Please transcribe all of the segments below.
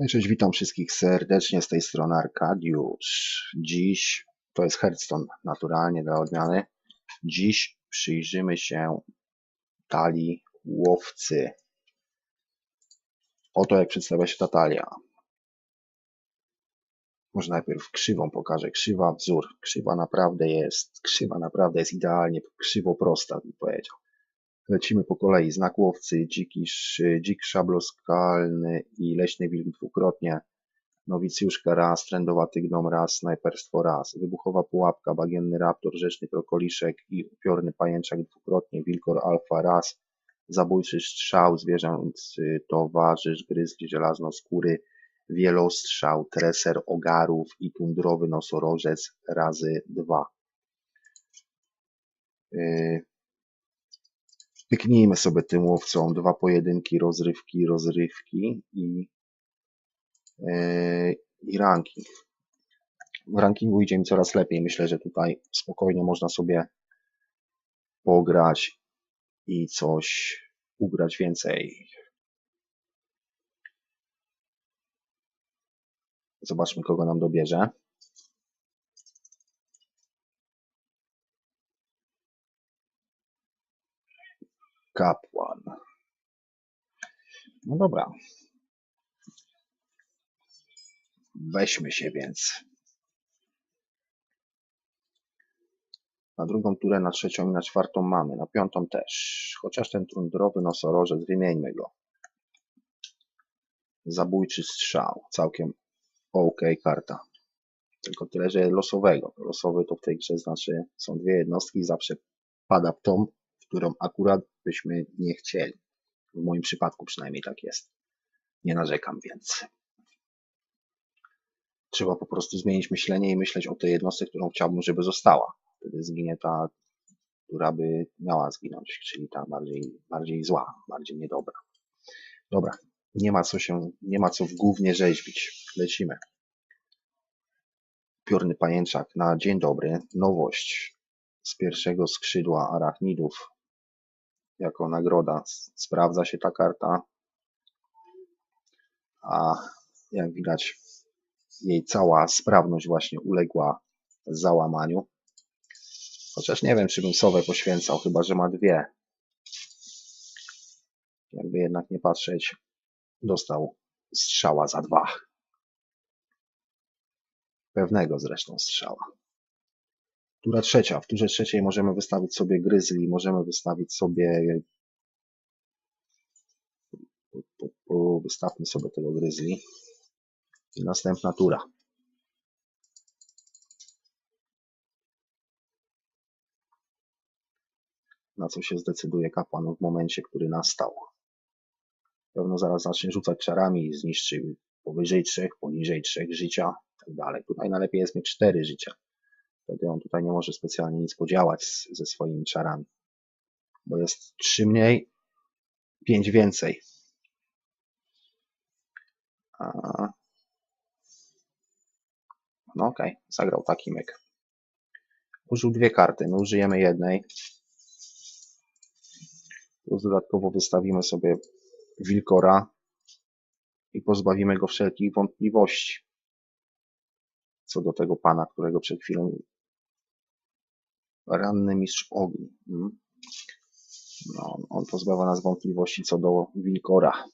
Hej, Cześć, witam wszystkich serdecznie z tej strony Arkadiusz. Dziś to jest Hearthstone, naturalnie dla odmiany. Dziś przyjrzymy się talii łowcy. Oto jak przedstawia się ta talia. Może najpierw krzywą pokażę. Krzywa wzór. Krzywa naprawdę jest, krzywa naprawdę jest idealnie krzywo prosta, bym powiedział. Lecimy po kolei. Znak łowcy, dziki, dzik szabloskalny i leśny wilk dwukrotnie. Nowicjuszka raz, trendowaty gnom raz, snajperstwo raz. Wybuchowa pułapka, bagienny raptor, rzeczny krokoliszek i upiorny pajęczak dwukrotnie. Wilkor alfa raz. Zabójczy strzał, zwierzęcy towarzysz, gryzli żelaznoskóry, wielostrzał, treser ogarów i tundrowy nosorożec razy dwa. Yy, Pyknijmy sobie tym łowcą dwa pojedynki, rozrywki, rozrywki i, yy, i ranking. W rankingu idzie mi coraz lepiej. Myślę, że tutaj spokojnie można sobie pograć i coś ugrać więcej. Zobaczmy, kogo nam dobierze. Kapłan. No dobra. Weźmy się więc. Na drugą turę, na trzecią i na czwartą mamy. Na piątą też. Chociaż ten trundrowy nosorożec, wymieńmy go. Zabójczy strzał. Całkiem ok karta. Tylko tyle, że losowego. Losowy to w tej grze znaczy są dwie jednostki zawsze pada w tą, którą akurat byśmy nie chcieli. W moim przypadku przynajmniej tak jest. Nie narzekam więc. Trzeba po prostu zmienić myślenie i myśleć o tej jednostce, którą chciałbym, żeby została. Wtedy zginie ta, która by miała zginąć, czyli ta bardziej, bardziej zła, bardziej niedobra. Dobra, nie ma co się, nie ma co w głównie rzeźbić. Lecimy. Piorny pajęczak na dzień dobry. Nowość z pierwszego skrzydła arachnidów jako nagroda. Sprawdza się ta karta, a jak widać jej cała sprawność właśnie uległa załamaniu. Chociaż nie wiem, czy bym sowę poświęcał, chyba że ma dwie. Jakby jednak nie patrzeć, dostał strzała za dwa. Pewnego zresztą strzała. Tura trzecia. W turze trzeciej możemy wystawić sobie gryzli, możemy wystawić sobie. Wystawmy sobie tego gryzli. I następna tura. Na co się zdecyduje kapłan w momencie, który nastał. Pewno zaraz zacznie rzucać czarami i zniszczy powyżej trzech, poniżej trzech życia i tak dalej. Tutaj najlepiej jest mieć cztery życia. Wtedy on tutaj nie może specjalnie nic podziałać z, ze swoimi czarami. Bo jest trzy mniej, pięć więcej. A... No okej, zagrał taki myk. Użył dwie karty, my użyjemy jednej. Plus dodatkowo wystawimy sobie Wilkora i pozbawimy go wszelkich wątpliwości co do tego pana, którego przed chwilą ranny mistrz ogni. Mm. No, on pozbawia nas wątpliwości co do Wilkora.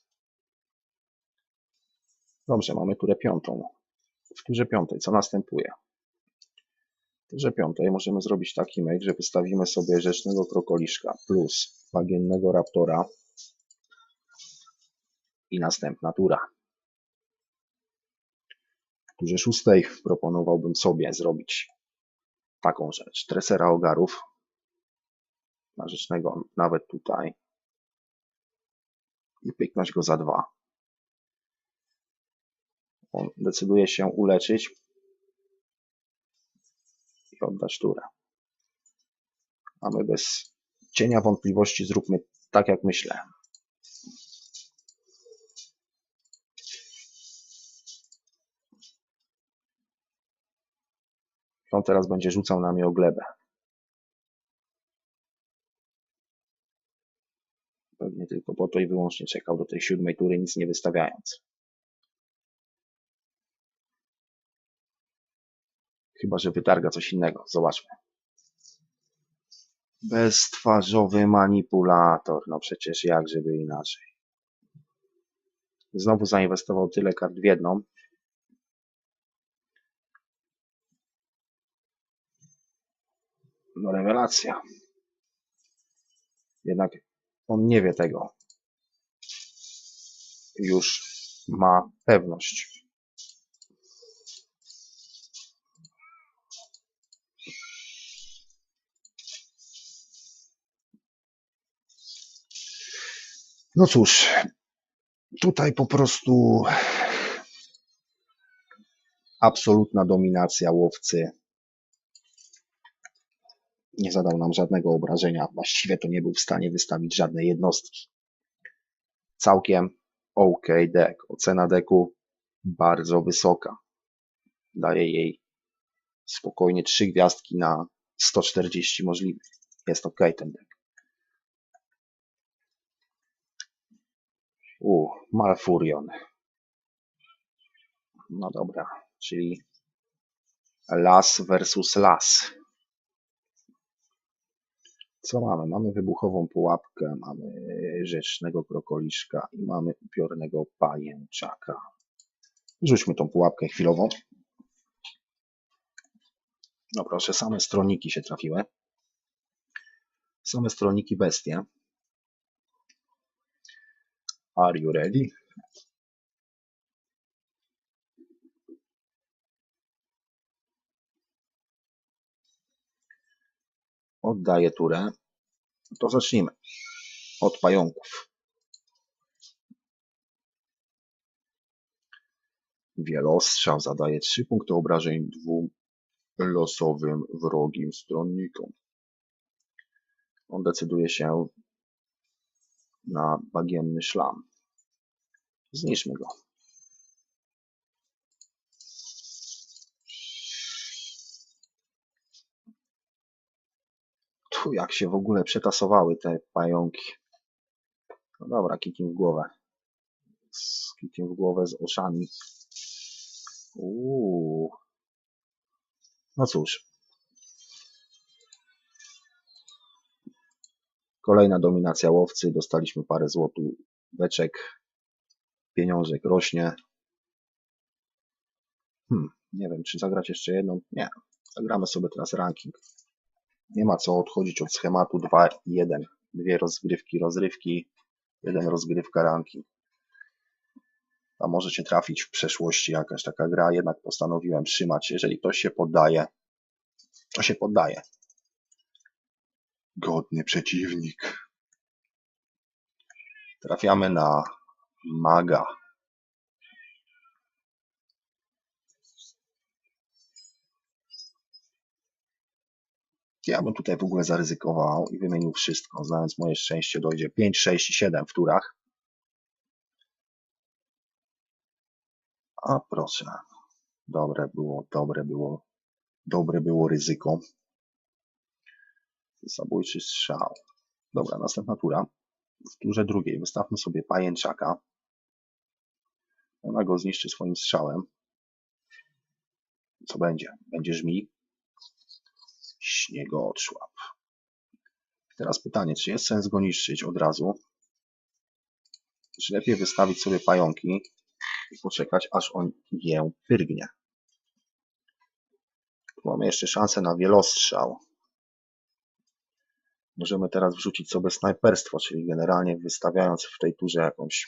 Dobrze, mamy turę piątą. W turze piątej co następuje? W turze piątej możemy zrobić taki make, że wystawimy sobie rzecznego krokoliszka plus bagiennego raptora i następna tura. W turze szóstej proponowałbym sobie zrobić taką rzecz. Tresera ogarów na rzecznego nawet tutaj i pyknąć go za dwa. On decyduje się uleczyć i oddać turę. A my bez cienia wątpliwości zróbmy tak, jak myślę. No, teraz będzie rzucał nami o glebę. Pewnie tylko po to i wyłącznie czekał do tej siódmej tury, nic nie wystawiając. Chyba, że wytarga coś innego. Zobaczmy. Beztwarzowy manipulator. No przecież jak, żeby inaczej. Znowu zainwestował tyle kart w jedną, No rewelacja. Jednak on nie wie tego. Już ma pewność. No cóż, tutaj po prostu absolutna dominacja łowcy. Nie zadał nam żadnego obrażenia. Właściwie to nie był w stanie wystawić żadnej jednostki. Całkiem OK deck. Ocena deku bardzo wysoka. Daje jej spokojnie 3 gwiazdki na 140 możliwych. Jest OK ten deck. U, Malfurion. No dobra, czyli las versus las. Co mamy? Mamy wybuchową pułapkę, mamy rzecznego krokoliszka i mamy upiornego pajęczaka. Rzućmy tą pułapkę chwilową. No proszę, same stroniki się trafiły. Same stroniki bestie. Are you ready? Oddaję turę. To zacznijmy od pająków. Wielostrzał zadaje 3 punkty obrażeń dwóm losowym wrogim stronnikom. On decyduje się na bagienny szlam. Zniszczmy go. Tu jak się w ogóle przetasowały te pająki. No dobra, kikiem w głowę. Z kikiem w głowę z oszami. Uuu. No cóż. Kolejna dominacja łowcy. Dostaliśmy parę złotóweczek. Pieniążek rośnie. Hmm, nie wiem, czy zagrać jeszcze jedną. Nie. Zagramy sobie teraz ranking. Nie ma co odchodzić od schematu 2 i 1. Dwie rozgrywki, rozrywki, jeden rozgrywka ranking. A może się trafić w przeszłości jakaś taka gra, jednak postanowiłem trzymać. Jeżeli ktoś się poddaje, to się poddaje. Godny przeciwnik. Trafiamy na maga. Ja bym tutaj w ogóle zaryzykował i wymienił wszystko. Znając moje szczęście, dojdzie 5, 6 i 7 w turach. A proszę. Dobre było, dobre było, dobre było ryzyko. Zabójczy strzał. Dobra, następna tura. W turze drugiej wystawmy sobie pajęczaka. Ona go zniszczy swoim strzałem. Co będzie? Będzie żmi. Śniegootrzłap. Teraz pytanie, czy jest sens go niszczyć od razu? Czy lepiej wystawić sobie pająki i poczekać, aż on je pyrgnie? Tu mamy jeszcze szansę na wielostrzał. Możemy teraz wrzucić sobie snajperstwo, czyli generalnie wystawiając w tej turze jakąś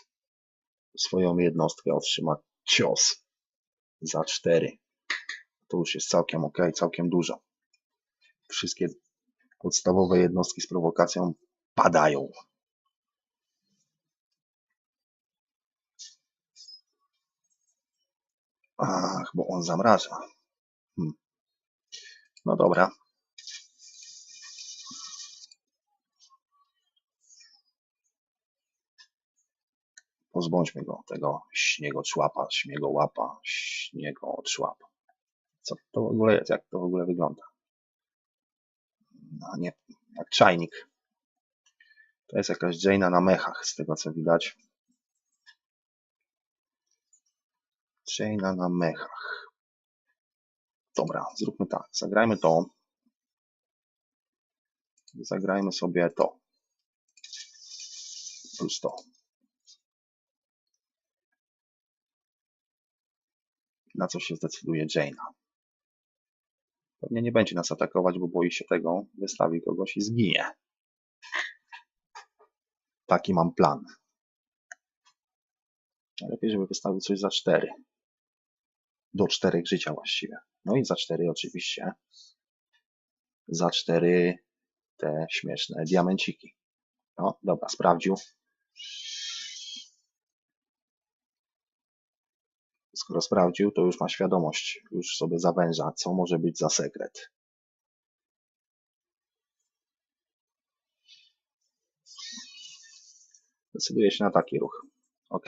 swoją jednostkę otrzyma cios za 4. To już jest całkiem ok, całkiem dużo. Wszystkie podstawowe jednostki z prowokacją padają. Ach, bo on zamraża. Hmm. No dobra. Pozbądźmy go tego śniegoczłapa, śniegołapa, śniegoczłapa. Co to w ogóle jest? Jak to w ogóle wygląda? A nie, jak czajnik. To jest jakaś Jaina na mechach, z tego co widać. Jaina na mechach. Dobra, zróbmy tak. Zagrajmy to. Zagrajmy sobie to. Plus to. Na co się zdecyduje Jaina. Pewnie nie będzie nas atakować, bo boi się tego, wystawi kogoś i zginie. Taki mam plan. Lepiej, żeby wystawił coś za 4. Do 4 życia właściwie. No i za 4 oczywiście. Za 4 te śmieszne diamenciki. No, dobra, sprawdził. Skoro sprawdził, to już ma świadomość, już sobie zawęża, co może być za sekret. Decyduje się na taki ruch. OK.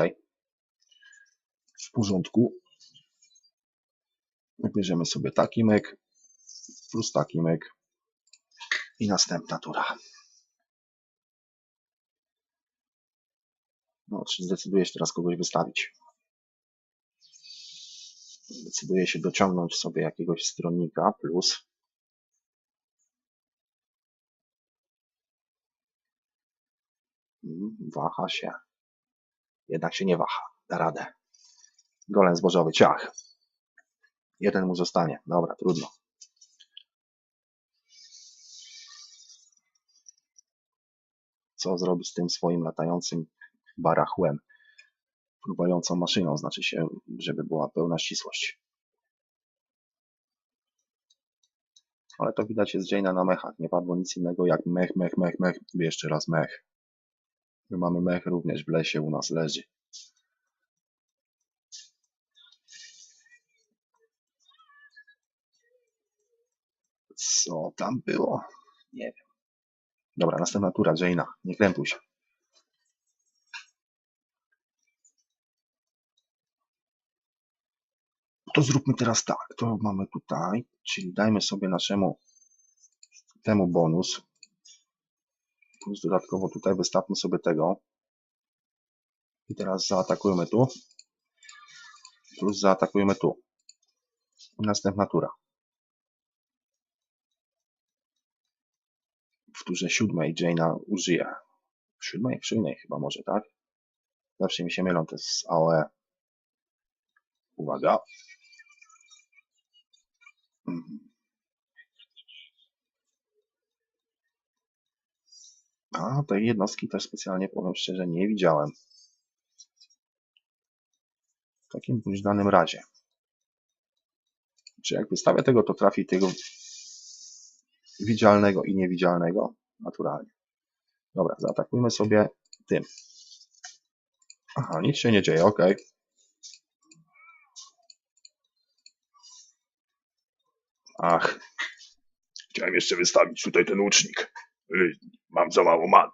W porządku. Wybierzemy sobie taki myk plus taki myk i następna tura. No, czy zdecyduje się teraz kogoś wystawić? Decyduje się dociągnąć sobie jakiegoś stronnika plus Mm, waha się. Jednak się nie waha. Da radę. Golem zbożowy, ciach. Jeden mu zostanie. Dobra, trudno. Co zrobić z tym swoim latającym barachłem? Próbującą maszyną, znaczy się, żeby była pełna ścisłość. Ale to widać jest Jaina na mechach. Nie padło nic innego jak mech, mech, mech, mech i jeszcze raz mech. My mamy mech również w lesie u nas leży. Co tam było? Nie wiem. Dobra, następna tura, Jaina. Nie krępuj się. To zróbmy teraz tak. To mamy tutaj, czyli dajmy sobie naszemu temu bonus. Plus dodatkowo tutaj wystawmy sobie tego. I teraz zaatakujemy tu. Plus zaatakujemy tu. Następna tura. W turze siódmej Jaina użyje. W siódmej? W siódmej chyba może, tak? Zawsze mi się mylą te z AOE. Uwaga. Mhm. A, tej jednostki też specjalnie, powiem szczerze, nie widziałem. W takim bądź danym razie. Czy jak wystawię tego, to trafi tego widzialnego i niewidzialnego? Naturalnie. Dobra, zaatakujmy sobie tym. Aha, nic się nie dzieje, ok. Ach, chciałem jeszcze wystawić tutaj ten łucznik. Mam za mało many.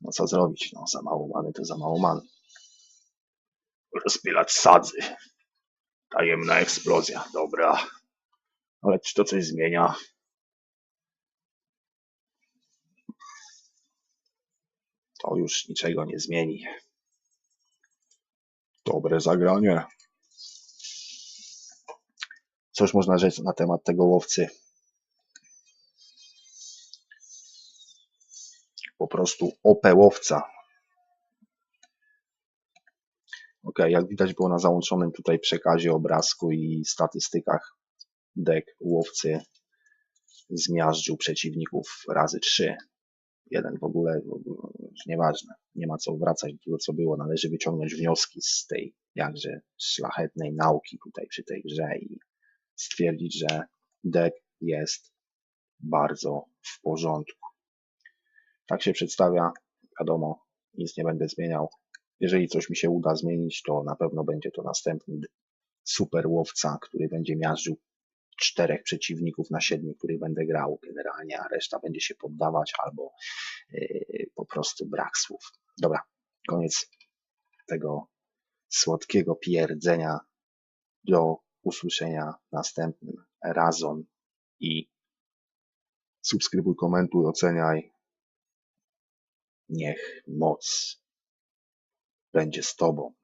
No co zrobić? No za mało many to za mało many. Rozpylać sadzy. Tajemna eksplozja. Dobra. Ale czy to coś zmienia? To już niczego nie zmieni. Dobre zagranie. Coś można rzec na temat tego łowcy. Po prostu opełowca. Ok, jak widać było na załączonym tutaj przekazie, obrazku i statystykach, dek łowcy zmiażdżył przeciwników razy trzy. Jeden w ogóle, już nieważne, nie ma co wracać do tego, co było. Należy wyciągnąć wnioski z tej jakże szlachetnej nauki tutaj przy tej grze i stwierdzić, że deck jest bardzo w porządku. Tak się przedstawia, wiadomo, nic nie będę zmieniał. Jeżeli coś mi się uda zmienić, to na pewno będzie to następny super łowca, który będzie miażdżył czterech przeciwników na siedmiu, których będę grał generalnie, a reszta będzie się poddawać albo yy, po prostu brak słów. Dobra, koniec tego słodkiego pierdzenia. Do usłyszenia następnym razem i subskrybuj, komentuj, oceniaj. Niech moc będzie z Tobą.